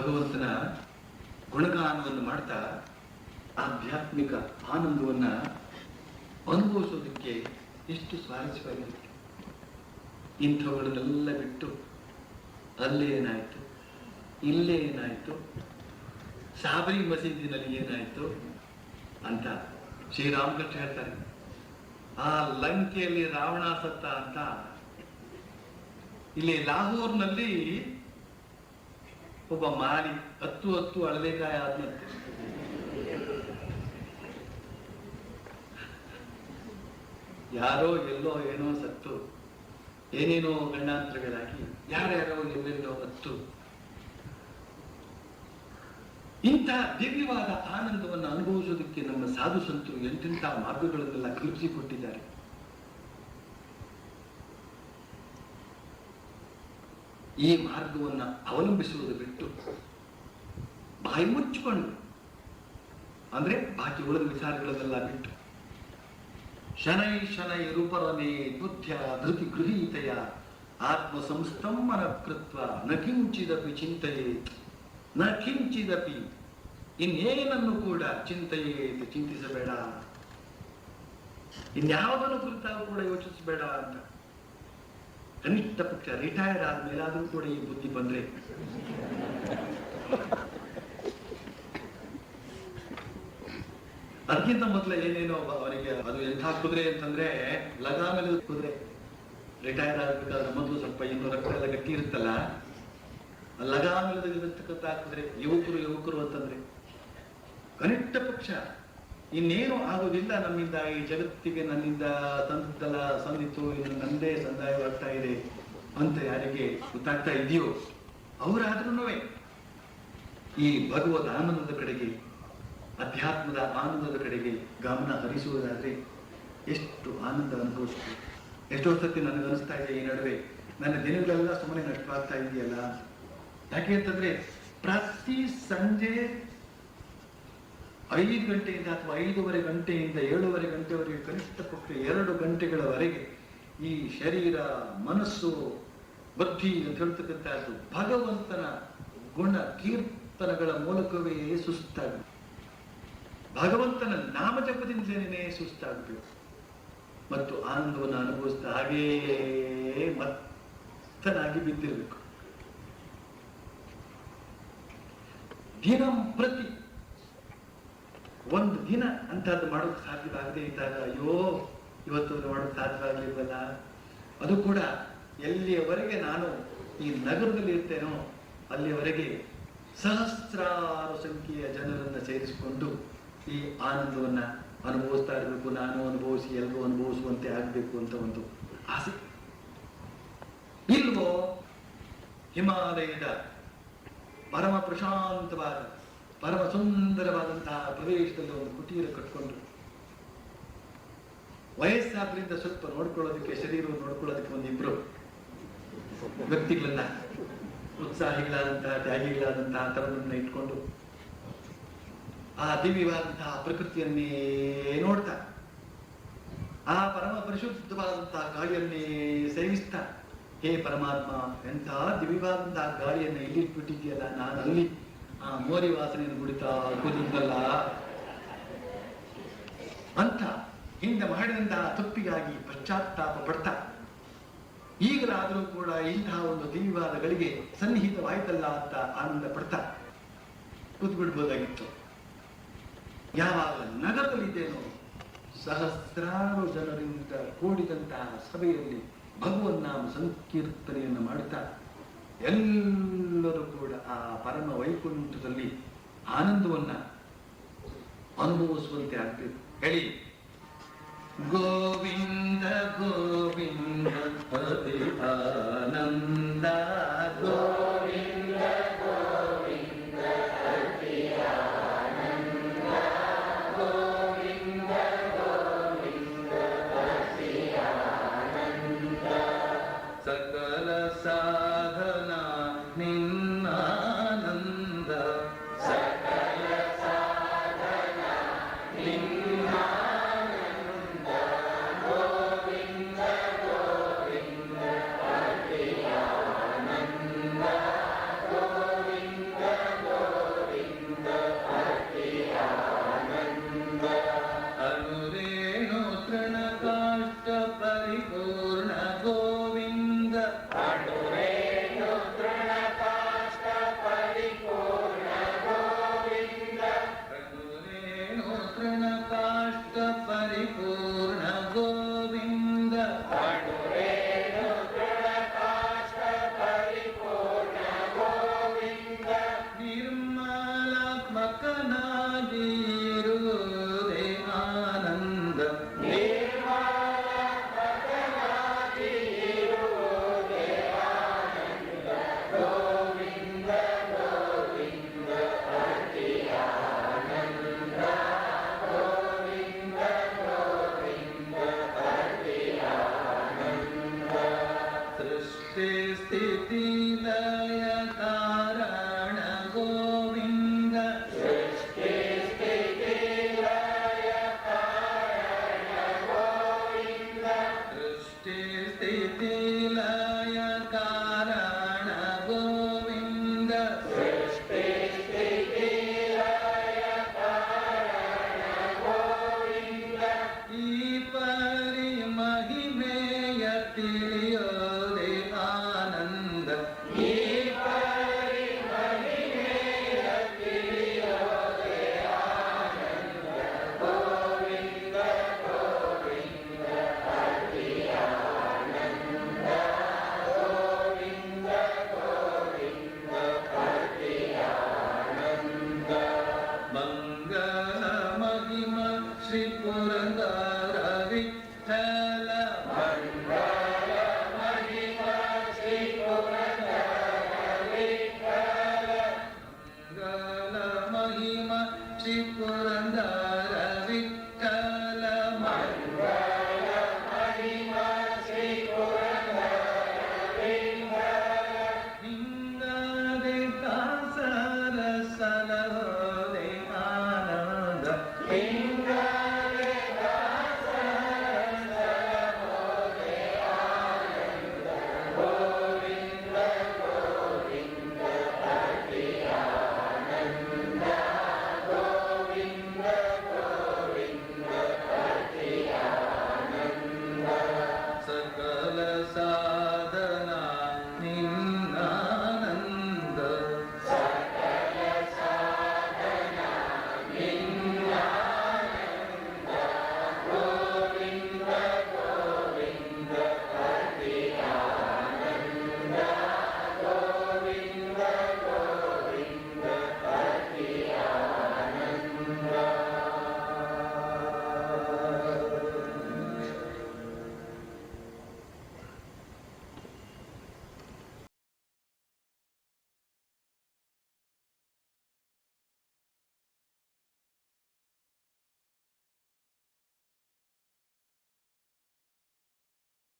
ಭಗವಂತನ ಗುಣಗಾನವನ್ನು ಮಾಡ್ತಾ ಆಧ್ಯಾತ್ಮಿಕ ಆನಂದವನ್ನ ಅನುಭವಿಸೋದಕ್ಕೆ ಎಷ್ಟು ಸ್ವಾರಸ್ಯವಾಗಿರುತ್ತೆ. ಇಂಥವುಗಳನ್ನೆಲ್ಲ ಬಿಟ್ಟು ಅಲ್ಲೇ ಏನಾಯ್ತು? ಇಲ್ಲೇ ಏನಾಯ್ತು? ಸಾಬರಿ ಮಸೀದಿನಲ್ಲಿ ಏನಾಯ್ತು ಅಂತ ಶ್ರೀರಾಮಕೃಷ್ಣ ಹೇಳ್ತಾರೆ. ಆ ಲಂಕೆಯಲ್ಲಿ ರಾವಣ ಸತ್ತ ಅಂತ. ಇಲ್ಲಿ ಲಾಹೋರ್ನಲ್ಲಿ ಒಬ್ಬ ಮಾರಿ ಹತ್ತು ಹತ್ತು ಅಳಲೆಕಾಯಿ ಆದ್ನಂತೆ. ಯಾರೋ ಎಲ್ಲೋ ಏನೋ ಸತ್ತು, ಏನೇನೋ ಗಂಡಾಂತರಗಳಾಗಿ ಯಾರ್ಯಾರೋ ಎಲ್ಲೆಲ್ಲೋ ಹತ್ತು. ಇಂಥ ದಿವ್ಯವಾದ ಆನಂದವನ್ನು ಅನುಭವಿಸೋದಕ್ಕೆ ನಮ್ಮ ಸಾಧು ಸಂತರು ಎಂತೆಂಥ ಮಾರ್ಗಗಳನ್ನೆಲ್ಲ ಕಲ್ಪಿಸಿಕೊಟ್ಟಿದ್ದಾರೆ. ಈ ಮಾರ್ಗವನ್ನು ಅವಲಂಬಿಸುವುದು ಬಿಟ್ಟು ಬಾಯಿ ಮುಚ್ಚಿಕೊಂಡು, ಅಂದ್ರೆ ಬಾಕಿ ಉಳಿದ ವಿಚಾರಗಳನ್ನೆಲ್ಲ ಬಿಟ್ಟು, ಶನೈ ಶನೈ ರೂಪರನೇ ಬುದ್ಧ ಧೃತಿ ಗೃಹೀತೆಯ ಆತ್ಮ ಸಂಸ್ತಂಭನ ಕೃತ್ವ, ನ ಕಿಂಚಿದಪಿ ಚಿಂತೆಯೇತ್ನ ಕಿಂಚಿದಪಿ ಇನ್ನೇನನ್ನು ಕೂಡ ಚಿಂತೆಯೇತ್ ಚಿಂತಿಸಬೇಡ. ಇನ್ಯಾವುದನ್ನು ಕುರಿತಾಗೂ ಕೂಡ ಯೋಚಿಸಬೇಡ ಅಂತ. ಕನಿಷ್ಠ ಪಕ್ಷ ರಿಟೈರ್ ಆದ್ಮೇಲಾದ್ರೂ ಕೂಡ ಈ ಬುದ್ಧಿ ಬಂದ್ರೆ. ಅದಕ್ಕಿಂತ ಮೊದಲು ಏನೇನೋ ಅವರಿಗೆ ಅದು ಎಂಥ ಕುದುರೆ ಅಂತಂದ್ರೆ, ಲಗಾಮಲ್ಲಿ ಕುದುರೆ. ರಿಟೈರ್ ಆಗಬೇಕಾದ್ರೆ ಮೊದಲು ಸ್ವಲ್ಪ ಇನ್ನೂ ರಕ್ತ ಎಲ್ಲ ಗಟ್ಟಿ ಇರುತ್ತಲ್ಲ? ಆ ಲಗಾಮಲ್ಲಿರ್ತಕ್ಕಂಥ ಕುದುರೆ, ಯುವಕರು ಯುವಕರು ಅಂತಂದ್ರೆ. ಕನಿಷ್ಠ ಪಕ್ಷ ಇನ್ನೇನು ಆಗುವುದಿಲ್ಲ ನಮ್ಮಿಂದ, ಈ ಜಗತ್ತಿಗೆ ನನ್ನಿಂದ ತಂತಲ ಸಂದಿತ್ತು, ಇನ್ನು ನಂದೇ ಸಂದಾಯವಾಗ್ತಾ ಇದೆ ಅಂತ ಯಾರಿಗೆ ಗೊತ್ತಾಗ್ತಾ ಇದೆಯೋ ಅವರಾದ್ರೂ ಈ ಭಗವದ್ ಆನಂದದ ಕಡೆಗೆ, ಅಧ್ಯಾತ್ಮದ ಆನಂದದ ಕಡೆಗೆ ಗಮನ ಹರಿಸುವುದಾದ್ರೆ ಎಷ್ಟು ಆನಂದ ಅನುಭವಿಸ್ತೀವಿ. ಎಷ್ಟೋ ಸತಿ ನನಗೆ ಅನಿಸ್ತಾ ಇದೆ ಈ ನಡುವೆ, ನನ್ನ ದಿನಗಳೆಲ್ಲ ಸುಮ್ಮನೆ ನಷ್ಟವಾಗ್ತಾ ಇದೆಯಲ್ಲ. ಯಾಕೆ ಅಂತಂದ್ರೆ ಪ್ರತಿ ಸಂಜೆ ಐದು ಗಂಟೆಯಿಂದ ಅಥವಾ ಐದೂವರೆ ಗಂಟೆಯಿಂದ ಏಳೂವರೆ ಗಂಟೆವರೆಗೆ ಕನಿಷ್ಠ ಪಕ್ಷ ಎರಡು ಗಂಟೆಗಳವರೆಗೆ ಈ ಶರೀರ, ಮನಸ್ಸು, ಬುದ್ಧಿ ಅಂತ ಹೇಳ್ತಕ್ಕಂಥದ್ದು ಭಗವಂತನ ಗುಣ ಕೀರ್ತನಗಳ ಮೂಲಕವೇ ಸುಸ್ತಾಗಬೇಕು ಭಗವಂತನ ನಾಮ ಜಪದಿಂದಲೇ ಸುಸ್ತಾಗಬೇಕು ಮತ್ತು ಆನಂದವನ್ನು ಅನುಭವಿಸ್ತಾ ಹಾಗೆಯೇ ಮತ್ತನಾಗಿ ಬಿದ್ದಿರಬೇಕು. ದಿನಂಪ್ರತಿ ಪ್ರತಿ ಒಂದು ದಿನ ಅಂತದ್ದು ಮಾಡೋಕೆ ಸಾಧ್ಯವಾಗದೇ ಇದ್ದಾಗ, ಅಯ್ಯೋ, ಇವತ್ತು ಮಾಡೋಕೆ ಸಾಧ್ಯವಾಗಲಿಲ್ವಲ್ಲ ಅದು ಕೂಡ ಎಲ್ಲಿಯವರೆಗೆ ನಾನು ಈ ನಗರದಲ್ಲಿ ಇರ್ತೇನೋ, ಅಲ್ಲಿಯವರೆಗೆ ಸಹಸ್ರಾರು ಸಂಖ್ಯೆಯ ಜನರನ್ನು ಸೇರಿಸಿಕೊಂಡು ಈ ಆನಂದವನ್ನ ಅನುಭವಿಸ್ತಾ ಇರಬೇಕು, ನಾನು ಅನುಭವಿಸಿ ಎಲ್ಲರೂ ಅನುಭವಿಸುವಂತೆ ಆಗಬೇಕು ಅಂತ ಒಂದು ಆಸೆ. ಇಲ್ವೋ ಹಿಮಾಲಯದ ಪರಮ ಪ್ರಶಾಂತವಾದ ಪರಮ ಸುಂದರವಾದಂತಹ ಪ್ರದೇಶದಲ್ಲಿ ಒಂದು ಕುಟೀರ ಕಟ್ಕೊಂಡು ವಯಸ್ಸಾದ್ರಿಂದ ಸ್ವಲ್ಪ ನೋಡ್ಕೊಳ್ಳೋದಕ್ಕೆ, ಶರೀರವನ್ನು ನೋಡ್ಕೊಳ್ಳೋದಕ್ಕೆ ಒಂದಿಬ್ರು ವ್ಯಕ್ತಿಗಳನ್ನ ಉತ್ಸಾಹಿಗಳಾದಂತಹ ತ್ಯಾಗಿಗಳಾದಂತಹ ತರದನ್ನ ಇಟ್ಕೊಂಡು ಆ ದಿವ್ಯವಾದಂತಹ ಪ್ರಕೃತಿಯನ್ನೇ ನೋಡ್ತಾ, ಆ ಪರಮ ಪರಿಶುದ್ಧವಾದಂತಹ ಗಾಳಿಯನ್ನೇ ಸೇವಿಸ್ತಾ, ಹೇ ಪರಮಾತ್ಮ ಎಂತಹ ದಿವ್ಯವಾದಂತಹ ಗಾಳಿಯನ್ನು ಇಲ್ಲಿಟ್ಬಿಟ್ಟಿದ್ಯಲ್ಲ ನಾನು ಅಲ್ಲಿ ಆ ಮೋರಿ ವಾಸನೆಯನ್ನು ಕುಡಿತಾ ಅಂತ ಹಿಂದೆ ಮಾಡಿದಂತಹ ತಪ್ಪಿಗಾಗಿ ಪಶ್ಚಾತ್ತಾಪ ಪಡ್ತಾ, ಈಗಲಾದರೂ ಕೂಡ ಇಂತಹ ಒಂದು ದಿವ್ಯವಾದ ಗಳಿಗೆ ಸನ್ನಿಹಿತವಾಯ್ತಲ್ಲ ಅಂತ ಆನಂದ ಪಡ್ತಾ ಕೂತ್ಬಿಡ್ಬೋದಾಗಿತ್ತು. ಯಾವಾಗ ನಗರದಲ್ಲಿದ್ದೇನೋ ಸಹಸ್ರಾರು ಜನರಿಂದ ಕೂಡಿದಂತಹ ಸಭೆಯಲ್ಲಿ ಭಗವನ್ನಾಮ ಸಂಕೀರ್ತನೆಯನ್ನು ಮಾಡುತ್ತಾ ಎಲ್ಲರೂ ಕೂಡ ಆ ಪರಮ ವೈಕುಂಠದಲ್ಲಿ ಆನಂದವನ್ನ ಅನುಭವಿಸುವಂತೆ ಆಗ್ಬೇಕು ಹೇಳಿ. ಗೋವಿಂದ ಗೋವಿಂದ ಹರಿ ಆನಂದ. ಗೋವಿಂದ ಸಕಲ ಸಾಧನ